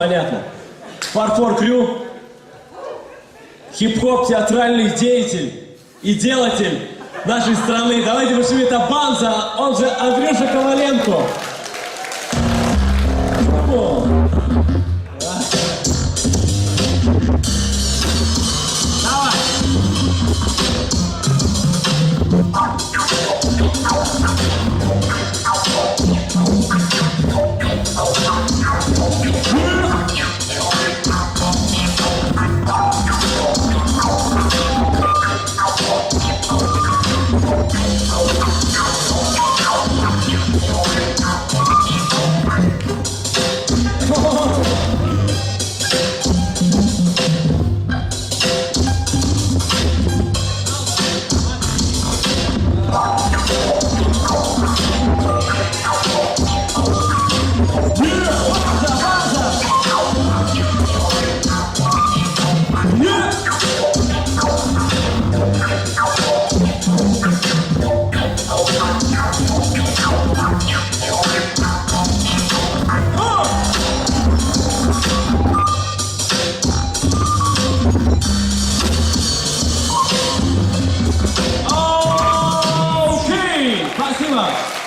Понятно. Фарфор Крю, хип-хоп, театральный деятель и делатель нашей страны. Давайте пошли это Банза, он же Андрюша Коваленко. О, Давай. Yeah! Palmas!